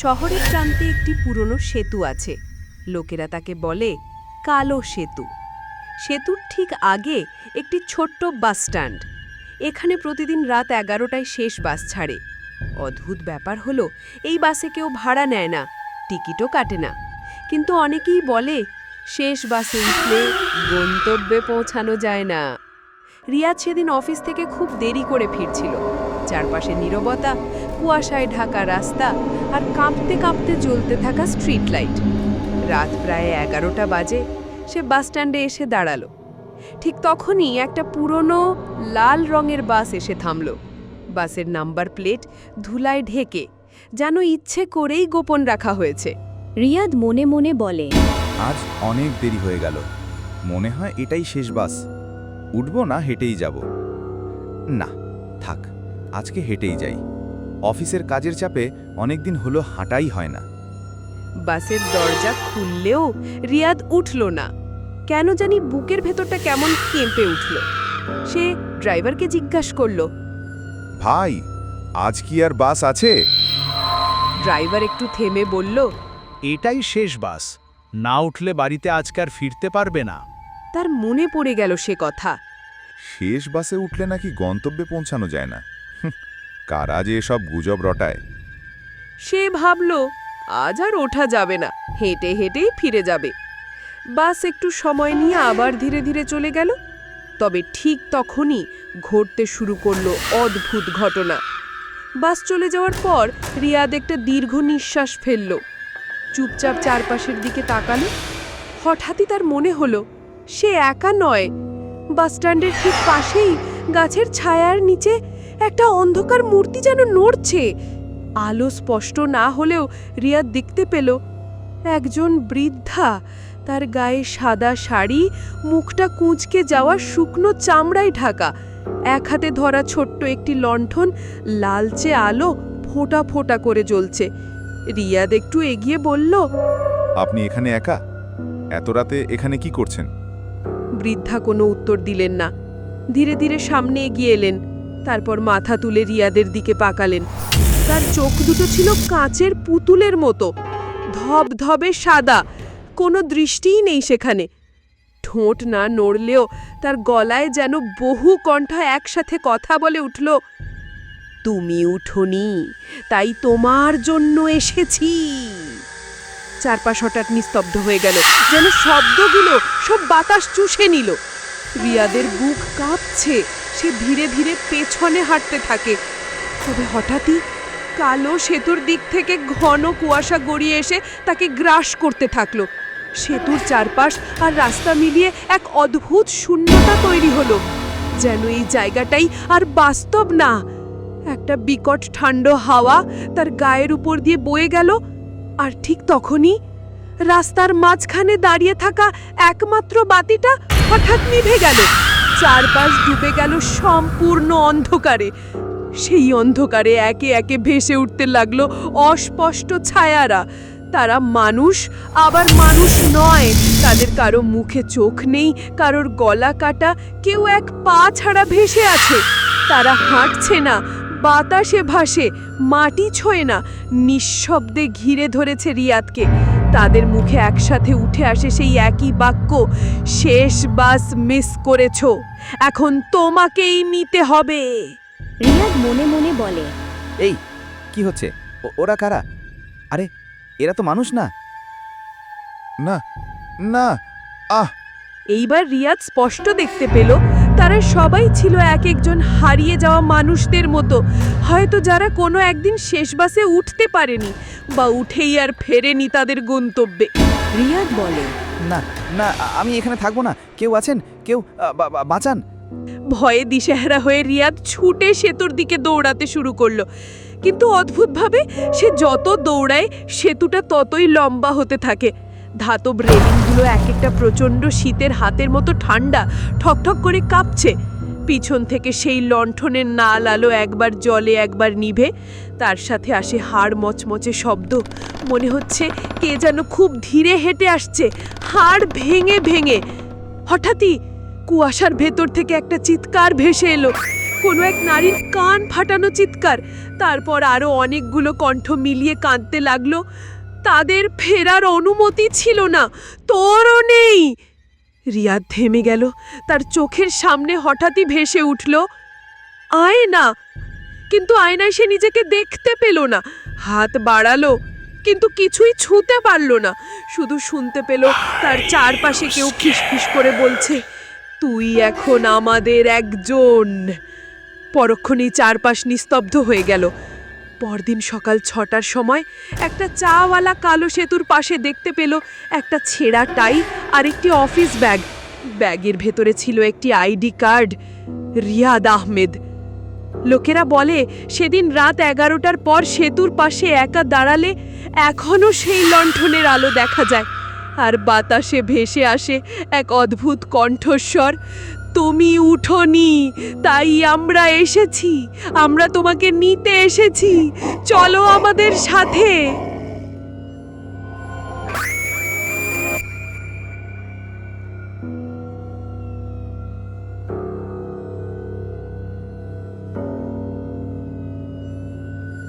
শহরের প্রান্তে একটি পুরনো সেতু আছে। লোকেরা তাকে বলে কালো সেতু। সেতুর ঠিক আগে একটি ছোট্ট বাস স্ট্যান্ড। এখানে প্রতিদিন রাত এগারোটায় শেষ বাস ছাড়ে। অদ্ভুত ব্যাপার হলো, এই বাসে কেউ ভাড়া নেয় না, টিকিটও কাটে না। কিন্তু অনেকেই বলে, শেষ বাসে উঠলে গন্তব্যে পৌঁছানো যায় না। রিয়াজ সেদিন অফিস থেকে খুব দেরি করে ফিরছিল। চারপাশে নীরবতা কুয়াশায় ঢাকা রাস্তা আর কাঁপতে কাঁপতে জ্বলতে থাকা স্ট্রিট লাইট। রাত প্রায় এগারোটা বাজে সে বাস স্ট্যান্ডে এসে দাঁড়াল। ঠিক তখনই একটা পুরনো লাল রঙের বাস এসে থামল। বাসের নাম্বার প্লেট ধুলায় ঢেকে যেন ইচ্ছে করেই গোপন রাখা হয়েছে। রিয়াদ মনে মনে বলে আজ অনেক দেরি হয়ে গেল। মনে হয় এটাই শেষ বাস। উঠব না হেঁটেই যাব। না থাক। আজকে হেঁটেই যাই। অফিসের কাজের চাপে অনেকদিন হলো হাঁটাই হয় না। বাসের দরজা খুললেও রিয়াদ উঠল না। কেন জানি বুকের ভেতরটা কেমন কেঁপে উঠল। সে ড্রাইভারকে জিজ্ঞাসা করল ভাই আজ কি আর বাস আছে? ড্রাইভার একটু থেমে বলল এটাই শেষ বাস। না উঠলে বাড়িতে আজকার ফিরতে পারবে না। তার মনে পড়ে গেল সে কথা। শেষ বাসে উঠলে নাকি গন্তব্যে পৌঁছানো যায় না। কারা যে এসব গুজব রটায়? সে ভাবল, আজ আর ওঠা যাবে না, হেঁটে হেঁটেই ফিরে যাবে। বাস একটু সময় নিয়ে আবার ধীরে ধীরে চলে গেল। তবে ঠিক তখনই ঘটতে শুরু করল অদ্ভুত ঘটনা। বাস চলে যাওয়ার পর রিয়াদ একটা দীর্ঘ নিঃশ্বাস ফেলল। চুপচাপ চারপাশের দিকে তাকালো। হঠাৎই তার মনে হলো, সে একা নয়। বাস স্ট্যান্ডের ঠিক পাশেই গাছের ছায়ার নিচে একটা অন্ধকার মূর্তি যেন নড়ছে। আলো স্পষ্ট না হলেও রিয়া দেখতে পেল একজন বৃদ্ধা। তার গায়ে সাদা শাড়ি মুখটা কুঁচকে যাওয়া শুকনো চামড়ায় ঢাকা। এক হাতে ধরা ছোট্ট একটি লণ্ঠন লালচে আলো ফোঁটা ফোঁটা করে জ্বলছে। রিয়াদ একটু এগিয়ে বলল আপনি এখানে একা? এত রাতে এখানে কি করছেন? বৃদ্ধা কোনো উত্তর দিলেন না। ধীরে ধীরে সামনে এগিয়ে এলেন। তারপর মাথা তুলে রিয়াদের দিকে পাকালেন। তার চোখ দুটো ছিল কাঁচের পুতুলের মতো, ধবধবে সাদা, কোনো দৃষ্টিই নেই সেখানে। ঠোঁট না নড়লেও তার গলায় যেন বহু কণ্ঠ একসাথে কথা বলে উঠল, তুমি উঠোনি, তাই তোমার জন্য এসেছি। চারপাশ হঠাৎ নিস্তব্ধ হয়ে গেল, যেন শব্দগুলো সব বাতাস চুষে নিল। রিয়াদের বুক কাঁপছে সে ধীরে ধীরে পেছনে হাঁটতে থাকে। তবে হঠাৎই কালো সেতুর দিক থেকে ঘন কুয়াশা গড়িয়ে এসে তাকে গ্রাস করতে থাকল। সেতুর চারপাশ আর রাস্তা মিলিয়ে এক অদ্ভুত শূন্যতা তৈরি হলো, যেন এই জায়গাটাই আর বাস্তব না। একটা বিকট ঠান্ড হাওয়া তার গায়ের উপর দিয়ে বয়ে গেল, আর ঠিক তখনই রাস্তার মাঝখানে দাঁড়িয়ে থাকা একমাত্র বাতিটা হঠাৎ নিভে গেল। চারপাশ ডুবে গেল সম্পূর্ণ অন্ধকারে। সেই অন্ধকারে একে একে ভেসে উঠতে লাগল অস্পষ্ট ছায়ারা। তারা মানুষ, আবার মানুষ নয়। তাদের কারও মুখে চোখ নেই, কারোর গলা কাটা, কেউ এক পা ছাড়া ভেসে আছে। তারা হাঁটছে না, বাতাসে ভাসে, মাটি ছোঁয় না, নিঃশব্দে ঘিরে ধরেছে রিয়াদকে। তাদের মুখে একসাথে উঠে আসে সেই একই বাক্য, শেষ বাস মিস করেছ। এখন তোমাকেই নিতে হবে। রিয়াদ মনে মনে বলে এই কি হচ্ছে? ও- ওরা কারা? আরে এরা তো মানুষ না। না না আহ! এইবার রিয়াদ স্পষ্ট দেখতে পেল তারা সবাই ছিল এক একজন হারিয়ে যাওয়া মানুষদের মতো। হয়তো যারা কোনো একদিন শেষ বাসে উঠতে পারেনি বা উঠেই আর ফেরেনি তাদের গন্তব্যে। রিয়াদ বলে না না, আমি এখানে থাকব না। কেউ আছেন? কেউ বাঁচান। ভয়ে দিশেহারা হয়ে রিয়াদ ছুটে সেতুর দিকে দৌড়াতে শুরু করল। কিন্তু অদ্ভুতভাবে সে যত দৌড়ায়, সেতুটা ততই লম্বা হতে থাকে। ধাতব রেলিংগুলো এক একটা প্রচণ্ড শীতের হাতের মতো ঠান্ডা, ঠকঠক করে কাঁপছে। পিছন থেকে সেই লণ্ঠনের নাল আলো একবার জলে একবার নিভে, তার সাথে আসে হাড় মচমচে শব্দ। মনে হচ্ছে কে যেন খুব ধীরে হেঁটে আসছে, হাড় ভেঙে ভেঙে। হঠাৎই কুয়াশার ভেতর থেকে একটা চিৎকার ভেসে এলো। কোনো এক নারীর কান ফাটানো চিৎকার। তারপর আরও অনেকগুলো কণ্ঠ মিলিয়ে কাঁদতে লাগল। তাদের ফেরার অনুমতি ছিল না, তোরও নেই। রিয়াদ থেমে গেল, তার চোখের সামনে হঠাৎই ভেসে উঠল, আয়না! কিন্তু আয়নায় সে নিজেকে দেখতে পেল না। হাত বাড়ালো কিন্তু কিছুই ছুঁতে পারল না। শুধু শুনতে পেল তার চারপাশে কেউ ফিসফিস করে বলছে তুই এখন আমাদের একজন। পরক্ষণেই চারপাশ নিস্তব্ধ হয়ে গেল। পরদিন সকাল ছটার সময় একটা চাওয়ালা কালো সেতুর পাশে দেখতে পেল একটা ছেঁড়া টাই আর একটি অফিস ব্যাগ। ব্যাগের ভেতরে ছিল একটি আইডি কার্ড রিয়াদ আহমেদ। লোকেরা বলে সেদিন রাত এগারোটার পর সেতুর পাশে একা দাঁড়ালে এখনও সেই লণ্ঠনের আলো দেখা যায়। আর বাতাসে ভেসে আসে এক অদ্ভুত কণ্ঠস্বর, তুমি উঠোনি, তাই আমরা এসেছি, আমরা তোমাকে নিতে এসেছি, চলো আমাদের সাথে।